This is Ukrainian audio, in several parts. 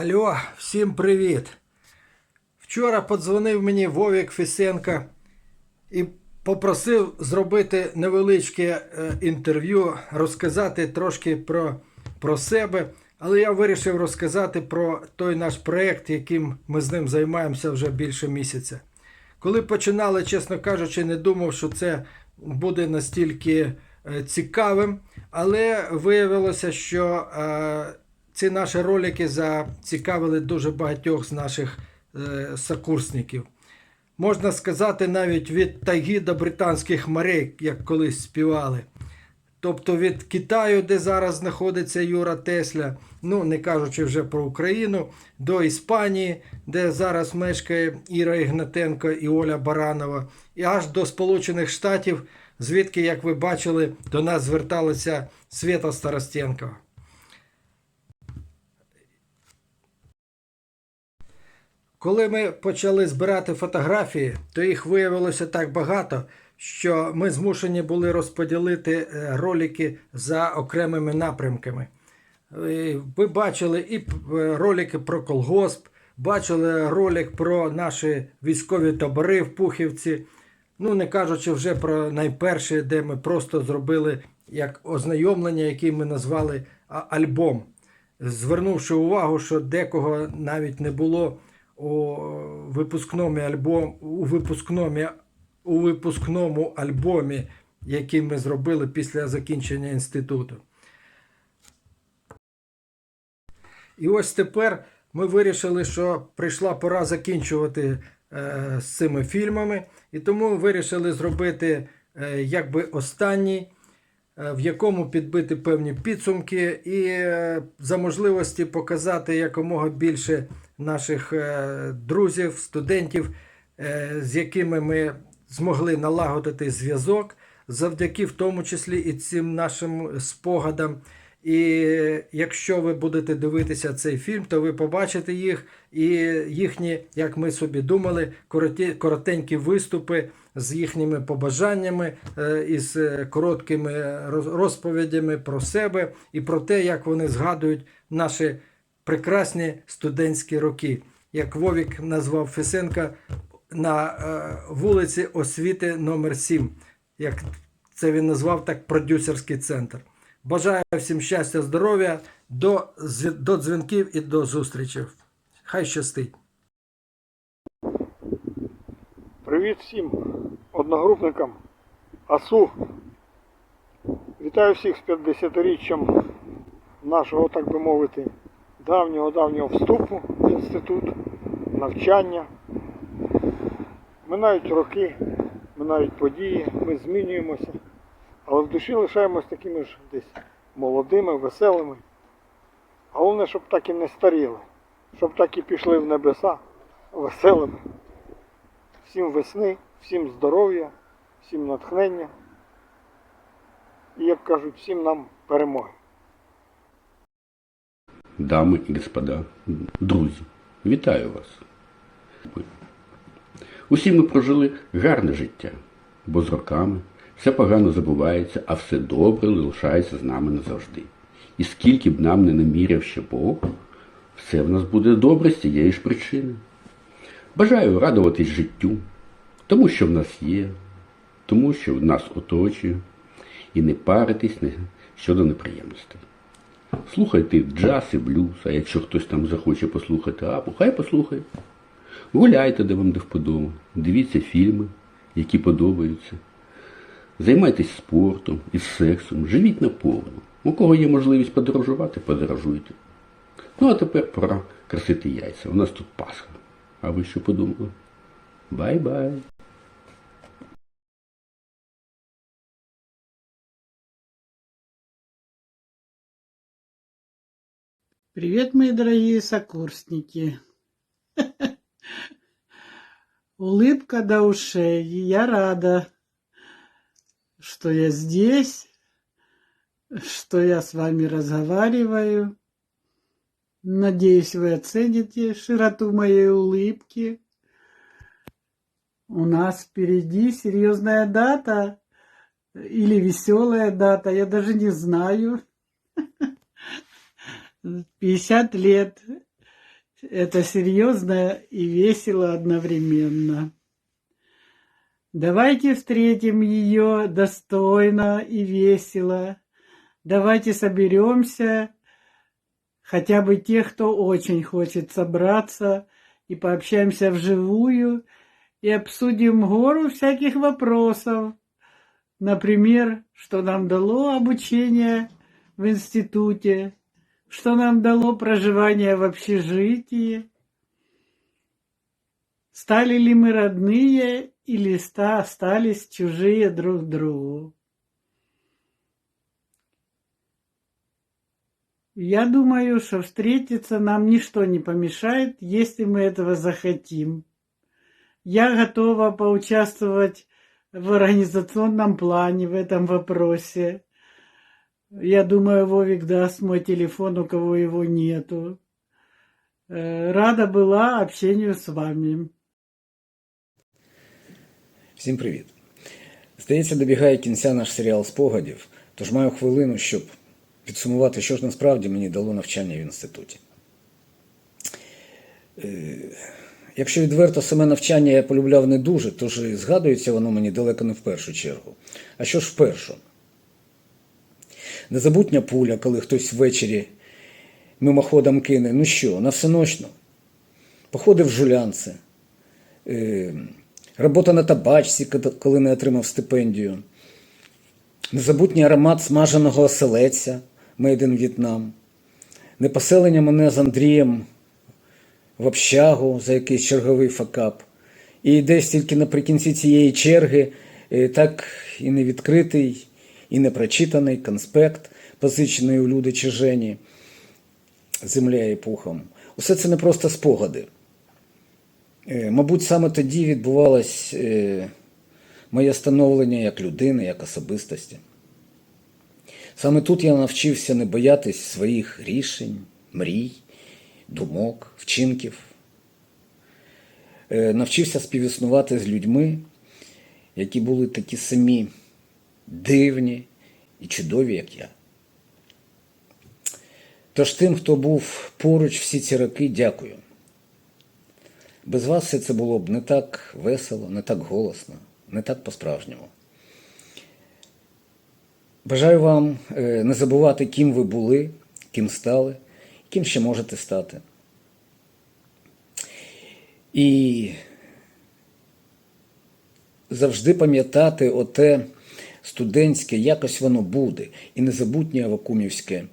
Алло, всім привіт. Вчора подзвонив мені Вовік Фісенко і попросив зробити невеличке е, інтерв'ю, розказати трошки про, про себе. Але я вирішив розказати про той наш проєкт, яким ми з ним займаємося вже більше місяця. Коли починали, чесно кажучи, не думав, що це буде настільки е, цікавим, але виявилося, що е, ці наші ролики зацікавили дуже багатьох з наших е, сокурсників. Можна сказати, навіть від тайги до британських морей, як колись співали. Тобто від Китаю, де зараз знаходиться Юра Тесля, ну не кажучи вже про Україну, до Іспанії, де зараз мешкає Іра Ігнатенко і Оля Баранова, і аж до Сполучених Штатів, звідки, як ви бачили, до нас зверталася Свята Старостенкова. Коли ми почали збирати фотографії, то їх виявилося так багато, що ми змушені були розподілити е, ролики за окремими напрямками. Ви бачили і е, ролики про колгосп, бачили ролик про наші військові табори в Пухівці. Ну, не кажучи вже про найперші, де ми просто зробили як ознайомлення, який ми назвали альбом, звернувши увагу, що декого навіть не було у випускному альбом, у випускному, у випускному альбомі, який ми зробили після закінчення інституту. І ось тепер ми вирішили, що прийшла пора закінчувати е, з цими фільмами, і тому вирішили зробити е, якби останній, в якому підбити певні підсумки і е, за можливості показати якомога більше наших е, друзів, студентів, е, з якими ми змогли налагодити зв'язок, завдяки в тому числі і цим нашим спогадам. І якщо ви будете дивитися цей фільм, то ви побачите їх і їхні, як ми собі думали, коротенькі виступи з їхніми побажаннями, е, із короткими розповідями про себе і про те, як вони згадують наші прекрасні студентські роки. Як Вовік назвав Фесенка на е, вулиці Освіти номер 7 як це він назвав так продюсерський центр. Бажаю всім щастя, здоров'я, до, до дзвінків і до зустрічей. Хай щастить. Привіт всім одногрупникам АСУ. Вітаю всіх з 50-річчям нашого, так би мовити, давнього-давнього вступу в інститут, навчання. Минають роки, минають події, ми змінюємося, але в душі лишаємось такими ж десь молодими, веселими. Головне, щоб так і не старіли, щоб так і пішли в небеса веселими. Всім весни, всім здоров'я, всім натхнення. І, як кажуть, всім нам перемоги. Дами і господа, друзі, вітаю вас. Усі ми прожили гарне життя, бо з роками все погано забувається, а все добре лишається з нами назавжди. І скільки б нам не наміряв ще Бог, все в нас буде добре з цієї ж причини. Бажаю радуватись життю, тому що в нас є, тому що в нас оточує, і не паритись щодо неприємностей. Слухайте джаз і блюз, а якщо хтось там захоче послухати апу, хай послухає. Гуляйте, де вам де вподоба, дивіться фільми, які подобаються. Займайтесь спортом і сексом, живіть наповну. У кого є можливість подорожувати, подорожуйте. Ну а тепер пора красити яйця. У нас тут Пасха. А ви що подумали? Бай-бай! Привет, мои дорогие сокурсники. Улыбка до ушей. Я рада, что я здесь, что я с вами разговариваю. Надеюсь, вы оцените широту моей улыбки. У нас впереди серьезная дата или веселая дата, я даже не знаю. 50 лет это серьезно и весело одновременно. Давайте встретим ее достойно и весело. Давайте соберемся, хотя бы те, кто очень хочет собраться, и пообщаемся вживую, и обсудим гору всяких вопросов. Например, что нам дало обучение в институте, что нам дало проживание в общежитии, стали ли мы родные или ста- остались чужие друг другу. Я думаю, что встретиться нам ничто не помешает, если мы этого захотим. Я готова поучаствовать в организационном плане в этом вопросе. Я думаю, Вовик даст мой телефон, у кого его нету. Э, Рада была общению с вами. Всім привіт! Здається, добігає кінця наш серіал спогадів, тож маю хвилину, щоб підсумувати, що ж насправді мені дало навчання в інституті. Е, Якщо відверто саме навчання я полюбляв не дуже, тож і згадується воно мені далеко не в першу чергу. А що ж в першу? Незабутня пуля, коли хтось ввечері мимоходом кине, ну що, на всеночно? Походи в жулянце. Робота на табачці, коли- не отримав стипендію. Незабутній аромат смаженого оселедця Made in Vietnam. Непоселення мене з Андрієм в общагу за якийсь черговий факап. І десь тільки наприкінці цієї черги е, так і не відкритий, і не прочитаний конспект, позичений у люди чи Жені, земля і пухом. Усе це не просто спогади. Е, Мабуть, саме тоді відбувалось е, моє становлення як людини, як особистості. Саме тут я навчився не боятись своїх рішень, мрій, думок, вчинків. Е, Навчився співіснувати з людьми, які були такі самі дивні і чудові, як я. Тож тим, хто був поруч всі ці роки, дякую. Без вас все це було б не так весело, не так голосно, не так по-справжньому. Бажаю вам е, не забувати, ким ви були, ким стали, ким ще можете стати. І завжди пам'ятати оте студентське, якось воно буде, і незабутнє вакумівське.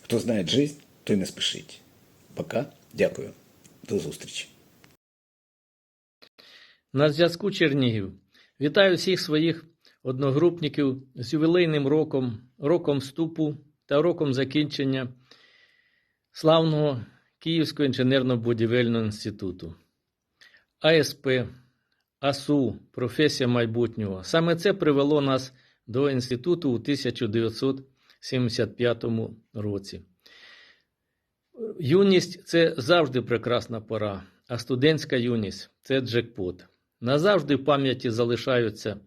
Хто знає жизнь, той не спішить. Пока. Дякую. До зустрічі. На зв'язку Чернігів. Вітаю всіх своїх одногрупників з ювілейним роком, роком вступу та роком закінчення славного Київського інженерно-будівельного інституту. АСП, АСУ, професія майбутнього. Саме це привело нас до інституту у 1975 році. Юність це завжди прекрасна пора, а студентська юність це джекпот. Назавжди в пам'яті залишаються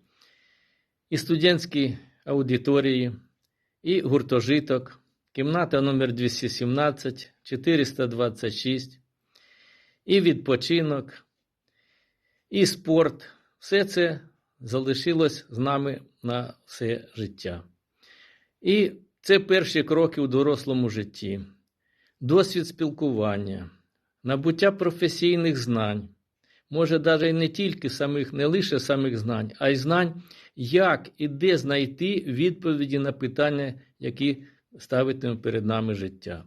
і студентські аудиторії, і гуртожиток, кімната номер 217, 426, і відпочинок, і спорт. Все це залишилось з нами на все життя. І це перші кроки у дорослому житті досвід спілкування, набуття професійних знань, може навіть не тільки самих, не лише самих знань, а й знань, як і де знайти відповіді на питання, які ставитиме перед нами життя.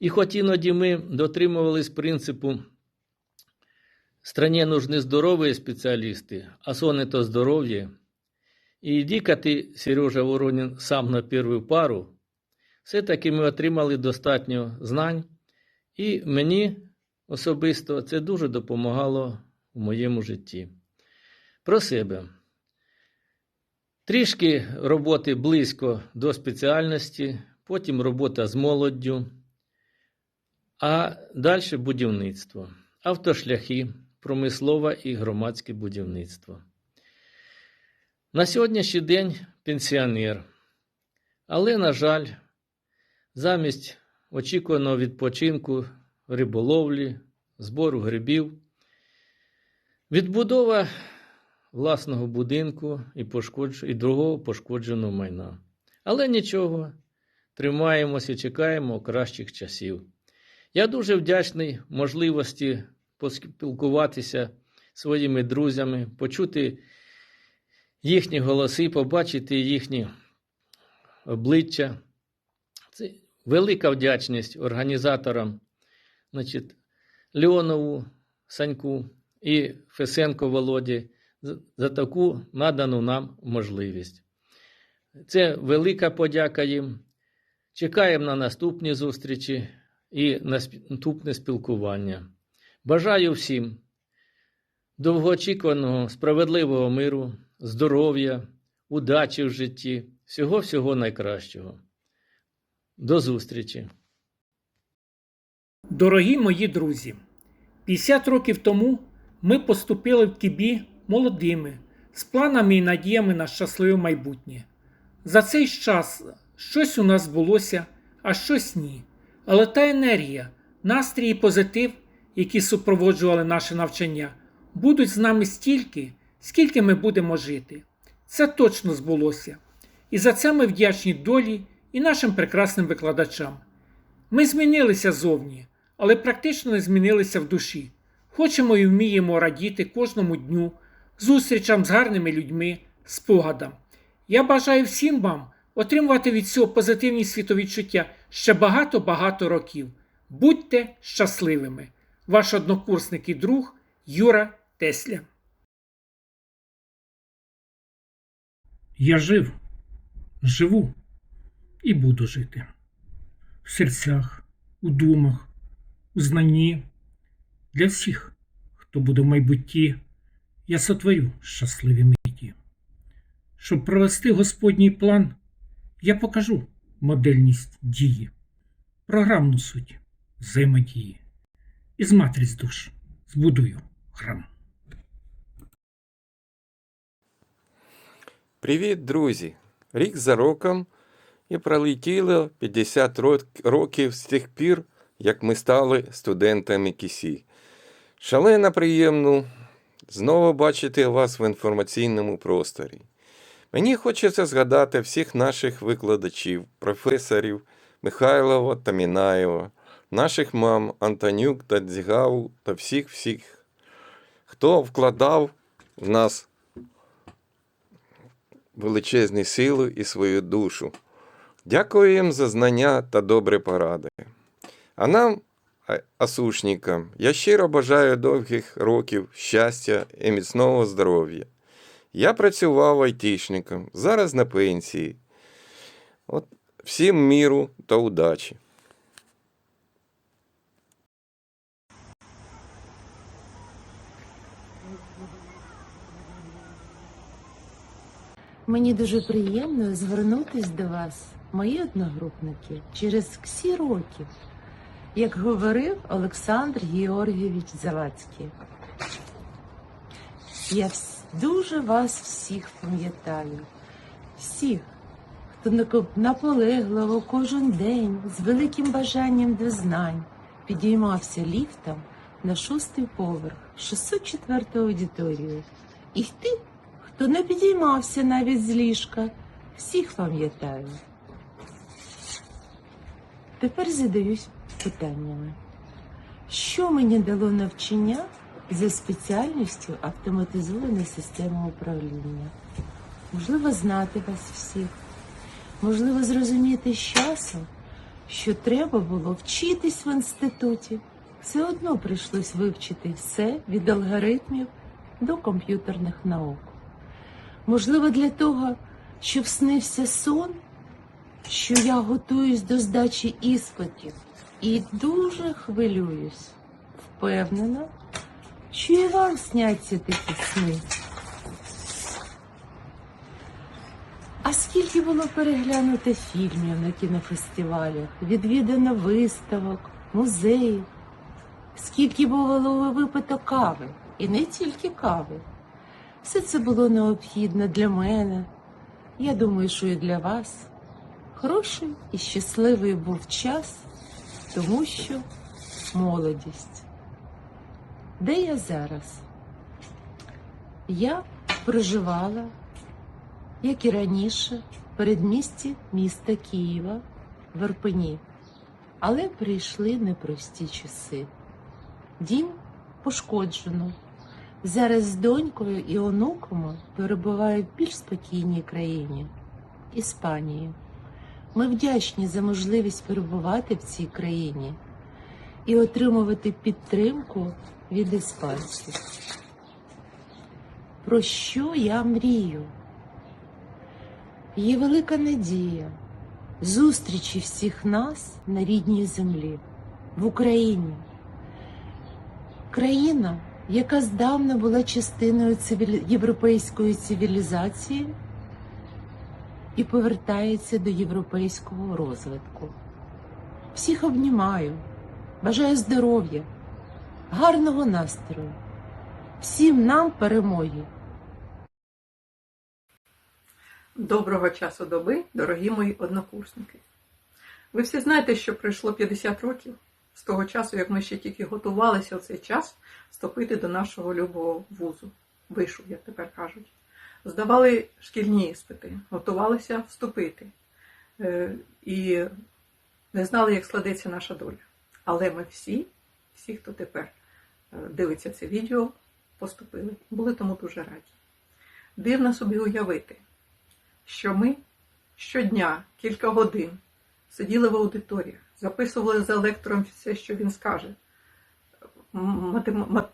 І хоч іноді ми дотримувались принципу «стране нужны здоровые специалисты, а сон это здоровье», і іди-ка ти, Сережа Воронін, сам на першу пару, все-таки ми отримали достатньо знань, і мені особисто це дуже допомагало у моєму житті. Про себе. Трішки роботи близько до спеціальності, потім робота з молоддю, а далі будівництво, автошляхи, промислове і громадське будівництво. На сьогоднішній день пенсіонер, але, на жаль, замість очікуваного відпочинку риболовлі, збору грибів, відбудова власного будинку і, пошкодж... і другого пошкодженого майна. Але нічого, тримаємося і чекаємо кращих часів. Я дуже вдячний можливості поспілкуватися своїми друзями, почути їхні голоси, побачити їхні обличчя. Це велика вдячність організаторам, значить, Леонову Саньку і Фесенко Володі за- таку надану нам можливість. Це велика подяка їм. Чекаємо на наступні зустрічі і наступне спілкування. Бажаю всім довгоочікуваного справедливого миру, здоров'я, удачі в житті, всього-всього найкращого. До зустрічі! Дорогі мої друзі, 50 років тому ми поступили в Кібі молодими, з планами і надіями на щасливе майбутнє. За цей час щось у нас збулося, а щось ні. Але та енергія, настрій і позитив, які супроводжували наше навчання, будуть з нами стільки, скільки ми будемо жити. Це точно збулося. І за це ми вдячні долі і нашим прекрасним викладачам. Ми змінилися зовні, але практично не змінилися в душі. Хочемо і вміємо радіти кожному дню, зустрічам з гарними людьми, спогадам. Я бажаю всім вам отримувати від цього позитивні світовідчуття ще багато-багато років. Будьте щасливими! Ваш однокурсник і друг Юра Тесля. Я жив, живу і буду жити в серцях, у думах, у знанні. Для всіх, хто буде в майбутті, я сотворю щасливі миті. Щоб провести Господній план, я покажу модельність дії, програмну суть взаємодії. Із матриць душ збудую храм. Привіт, друзі! Рік за роком і пролетіло 50 років з тих пір, як ми стали студентами КІСІ. Шалено приємно знову бачити вас в інформаційному просторі. Мені хочеться згадати всіх наших викладачів, професорів Михайлова та Мінаєва, наших мам Антонюк та Дзігаву та всіх-всіх, хто вкладав в нас величезні сили і свою душу. Дякую їм за знання та добрі поради. А нам, асушникам, я щиро бажаю довгих років щастя і міцного здоров'я. Я працював айтішником, зараз на пенсії. От всім міру та удачі. Мені дуже приємно звернутись до вас, мої одногрупники, через всі років, як говорив Олександр Георгійович Завадський. Я дуже вас всіх пам'ятаю, всіх, хто наполегливо кожен день з великим бажанням до знань підіймався ліфтом на шостий поверх 604 аудиторію. І ти хто не підіймався навіть з ліжка, всіх пам'ятаю. Тепер задаюсь питаннями. Що мені дало навчання за спеціальністю автоматизована система управління? Можливо, знати вас всіх, можливо, зрозуміти з часом, що треба було вчитись в інституті. Все одно прийшлось вивчити все від алгоритмів до комп'ютерних наук. Можливо, для того, щоб снився сон, що я готуюсь до здачі іспитів і дуже хвилююсь. Впевнена, що і вам сняться такі сни. А скільки було переглянуто фільмів на кінофестивалях, відвідано виставок, музеїв, скільки було випито кави, і не тільки кави. Все це було необхідно для мене. Я думаю, що і для вас. Хороший і щасливий був час, тому що молодість. Де я зараз? Я проживала, як і раніше, в передмісті міста Києва в Ирпені. Але прийшли непрості часи. Дім пошкоджено. Зараз з донькою і онуками перебуваю в більш спокійній країні Іспанії. Ми вдячні за можливість перебувати в цій країні і отримувати підтримку від іспанців. Про що я мрію? Є велика надія зустрічі всіх нас на рідній землі, в Україні. Країна, яка здавна була частиною цивілі... європейської цивілізації і повертається до європейського розвитку. Всіх обнімаю, бажаю здоров'я, гарного настрою, всім нам перемоги. Доброго часу доби, дорогі мої однокурсники. Ви всі знаєте, що пройшло 50 років з того часу, як ми ще тільки готувалися в цей час вступити до нашого любого вузу, вишу, як тепер кажуть. Здавали шкільні іспити, готувалися вступити. Е, І не знали, як складеться наша доля. Але ми всі, всі, хто тепер е, дивиться це відео, поступили. Були тому дуже раді. Дивно собі уявити що ми щодня кілька годин сиділи в аудиторіях, записували за лектором все, що він скаже.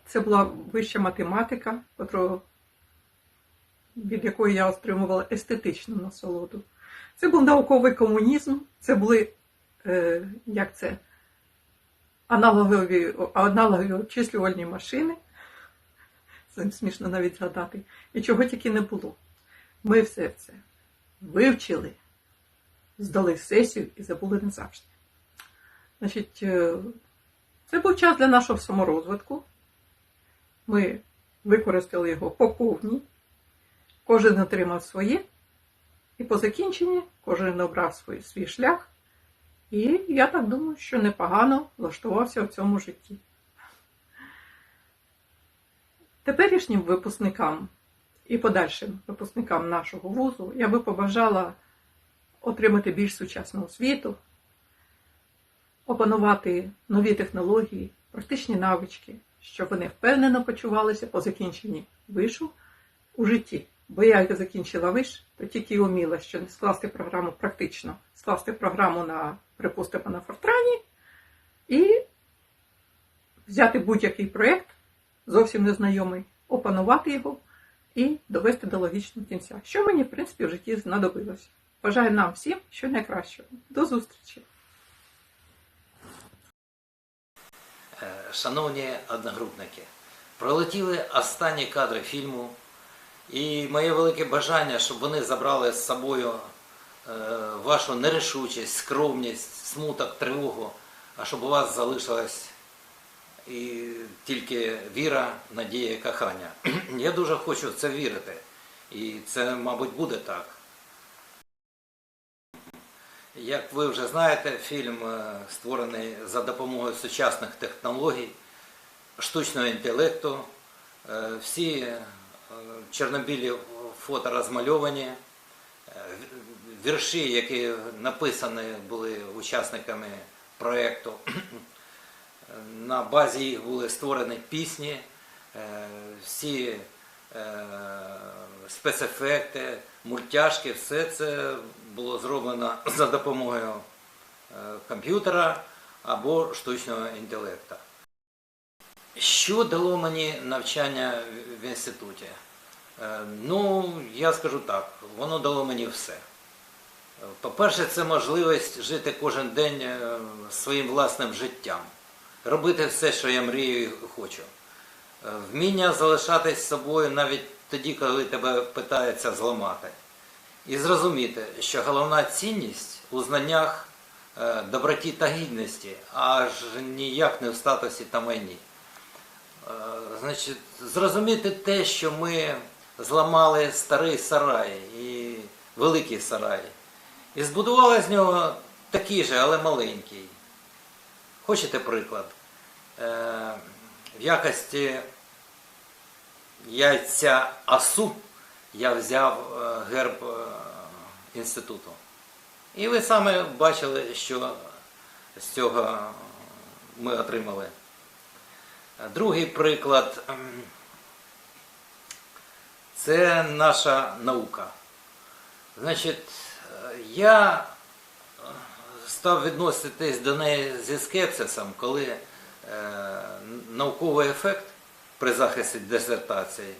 Це була вища математика, котру- від якої я отримувала естетичну насолоду. Це був науковий комунізм, це були е, як це, аналогові, аналогові обчислювальні машини. Це смішно навіть згадати. І чого тільки не було. Ми все це вивчили, здали сесію і забули назавжди. Значить, е, це був час для нашого саморозвитку. Ми використали його по повній, кожен отримав своє, і по закінченні кожен обрав свій, свій шлях. І я так думаю, що непогано влаштувався в цьому житті. Теперішнім випускникам і подальшим випускникам нашого вузу я би побажала отримати більш сучасну освіту, опанувати нові технології, практичні навички, щоб вони впевнено почувалися по закінченні вишу у житті. Бо я як закінчила виш, то тільки й уміла, що не скласти програму практично, скласти програму на, припустимо, на Фортрані і взяти будь-який проєкт, зовсім незнайомий, опанувати його і довести до логічного кінця, що мені, в принципі, в житті знадобилося. Бажаю нам всім що найкращого. До зустрічі! Е, Шановні одногрупники, пролетіли останні кадри фільму, і моє велике бажання, щоб вони забрали з собою е, вашу нерішучість, скромність, смуток, тривогу, а щоб у вас залишилась тільки віра, надія і кохання. Я дуже хочу в це вірити. І це, мабуть, буде так. Як ви вже знаєте, фільм е, створений за допомогою сучасних технологій, штучного інтелекту. Е, Всі чорнобілі фото розмальовані, Е, вірші, які написані були учасниками проєкту. На базі їх були створені пісні, е, всі е, спецефекти, мультяшки, все це було зроблено за допомогою е, комп'ютера або штучного інтелекту. Що дало мені навчання в- інституті? Е, Ну, я скажу так, воно дало мені все. По-перше, це можливість жити кожен день е, своїм власним життям, робити все, що я мрію і хочу. Е, Вміння залишатись собою навіть тоді, коли тебе питаються зламати. І зрозуміти, що головна цінність у знаннях, доброті та гідності, аж ніяк не в статусі та майні. Е, Значить, зрозуміти те, що ми зламали старий сарай і великий сарай. І збудували з нього такий же, але маленький. Хочете приклад? в якості яйця асу я взяв е, герб е, інституту. І ви саме бачили, що з цього ми отримали. Другий приклад ем, це наша наука. Значить, я е, став відноситись до неї зі скепсисом, коли е, науковий ефект при захисті дисертації е,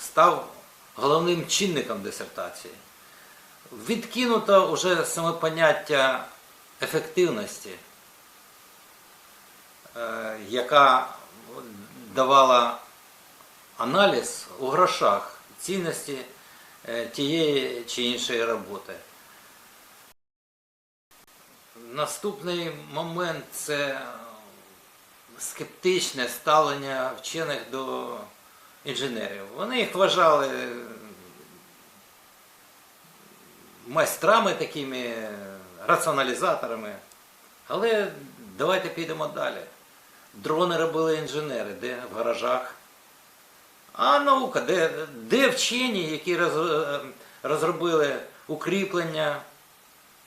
став головним чинником дисертації. Відкинуто вже саме поняття ефективності, яка давала аналіз у грошах цінності е, тієї чи іншої роботи. Наступний момент це скептичне ставлення вчених до інженерів. Вони їх вважали майстрами такими, раціоналізаторами. Але давайте підемо далі. Дрони робили інженери, де в гаражах. А наука, де, де вчені, які роз, е, розробили укріплення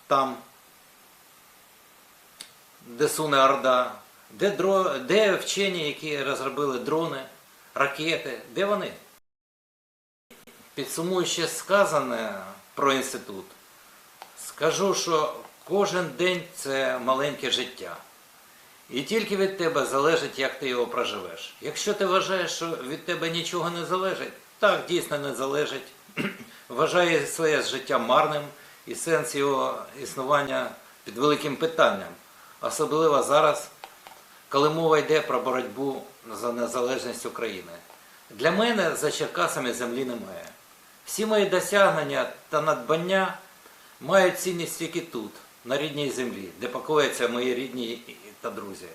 там, де суне Орда, де, дро, де вчені, які розробили дрони, ракети, де вони? Підсумуючи сказане про інститут, скажу, що кожен день це маленьке життя. І тільки від тебе залежить, як ти його проживеш. Якщо ти вважаєш, що від тебе нічого не залежить, так дійсно не залежить. Вважає своє життя марним і сенс його існування під великим питанням. Особливо зараз, коли мова йде про боротьбу за незалежність України. Для мене за Черкасами землі немає. Всі мої досягнення та надбання мають цінність тільки тут, на рідній землі, де покояться мої рідні та друзі.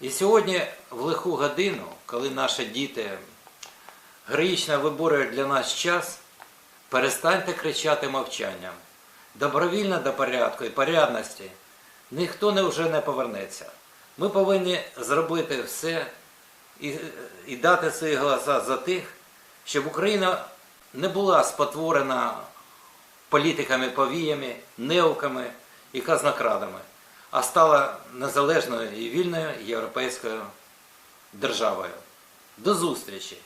І сьогодні, в лиху годину, коли наші діти героїчно виборюють для нас час, перестаньте кричати мовчанням. Добровільно до порядку і порядності ніхто не вже не повернеться. Ми повинні зробити все і, і дати свої голоса за тих, щоб Україна не була спотворена політиками-повіями, неуками і казнокрадами, а стала незалежною і вільною європейською державою. До зустрічі!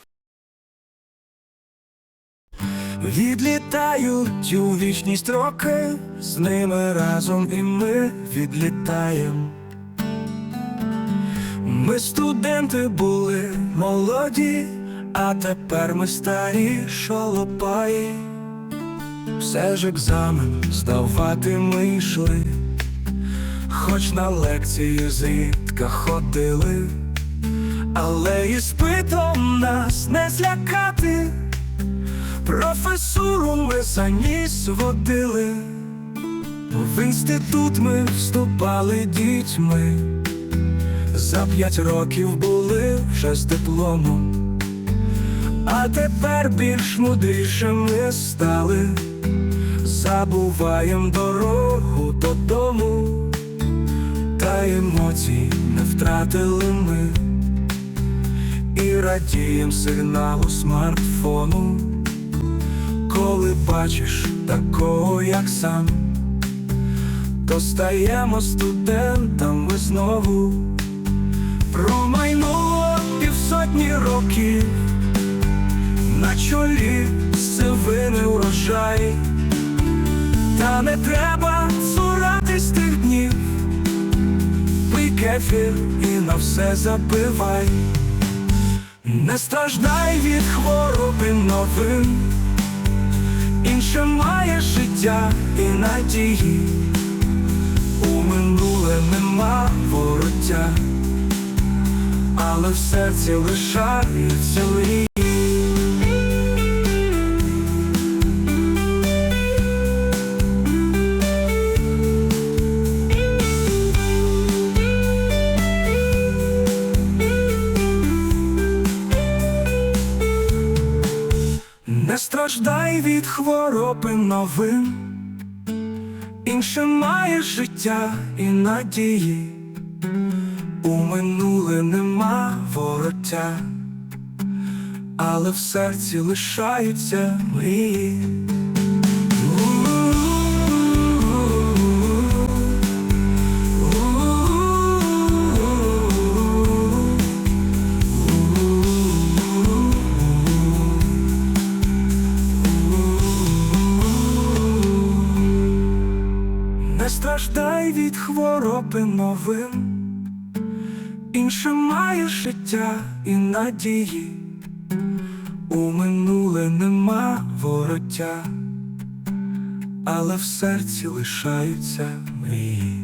Відлітають у вічність роки, з ними разом і ми відлітаєм. Ми студенти були молоді, а тепер ми старі шолопаї. Все ж екзамен здавати ми йшли, хоч на лекції зрідка ходили, але іспитом нас не злякати. Професуру ми за ніс водили, в інститут ми вступали дітьми, за п'ять років були вже з дипломом, а тепер більш мудрішими стали, забуваєм дорогу додому, емоцій не втратили ми, і радієм сигналу смартфону. Коли бачиш такого, як сам, то стаємо студентами знову. Промайнуло півсотні років, на чолі сивини урожай, та не треба кефір і на все забивай, не страждай від хвороби новин. Інше має життя і надії, у минуле нема вороття, але в серці лишаються мрії. Від хвороби новин, інше має життя і надії, У минуле нема вороття, але в серці лишаються мрії. Хвороби новин, інше має життя і надії, у минуле нема вороття, але в серці лишаються мрії.